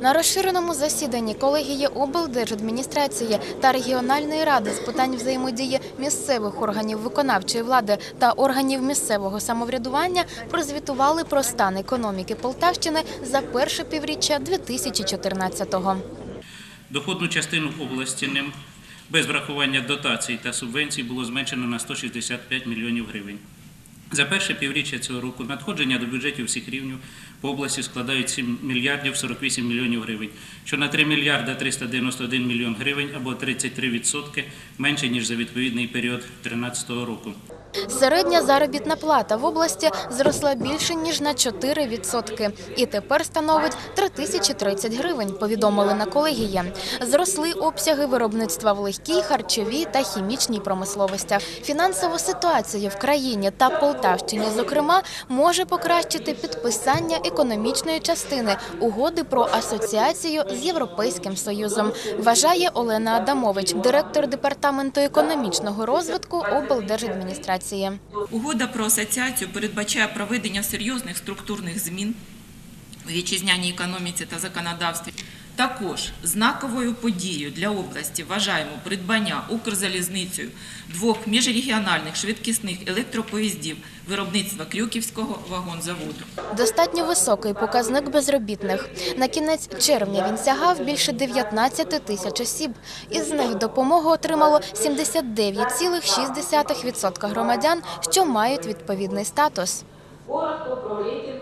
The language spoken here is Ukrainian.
На розширеному засіданні колегії облдержадміністрації та регіональної ради з питань взаємодії місцевих органів виконавчої влади та органів місцевого самоврядування прозвітували про стан економіки Полтавщини за перше півріччя 2014-го. Доходну частину області ним без врахування дотацій та субвенцій було зменшено на 165 мільйонів гривень. За перше півріччя цього року надходження до бюджетів всіх рівнів по області складають 7 мільярдів 48 мільйонів гривень, що на 3 мільярда 391 мільйон гривень або 33% менше, ніж за відповідний період 2013 року. Середня заробітна плата в області зросла більше ніж на 4% і тепер становить 3030 гривень, повідомили на колегії. Зросли обсяги виробництва в легкій, харчовій та хімічній промисловостях. Фінансову ситуацію в країні та Полтавщині, зокрема, може покращити підписання економічної частини угоди про асоціацію з Європейським Союзом, вважає Олена Адамович, директор департаменту економічного розвитку облдержадміністрації. Угода про асоціацію передбачає проведення серйозних структурних змін у вітчизняній економіці та законодавстві. Також знаковою подією для області вважаємо придбання Укрзалізницею двох міжрегіональних швидкісних електропоїздів виробництва Крюківського вагонзаводу. Достатньо високий показник безробітних. На кінець червня він сягав більше 19 тисяч осіб. Із них допомогу отримало 79,6% громадян, що мають відповідний статус. Коротко про рейтинг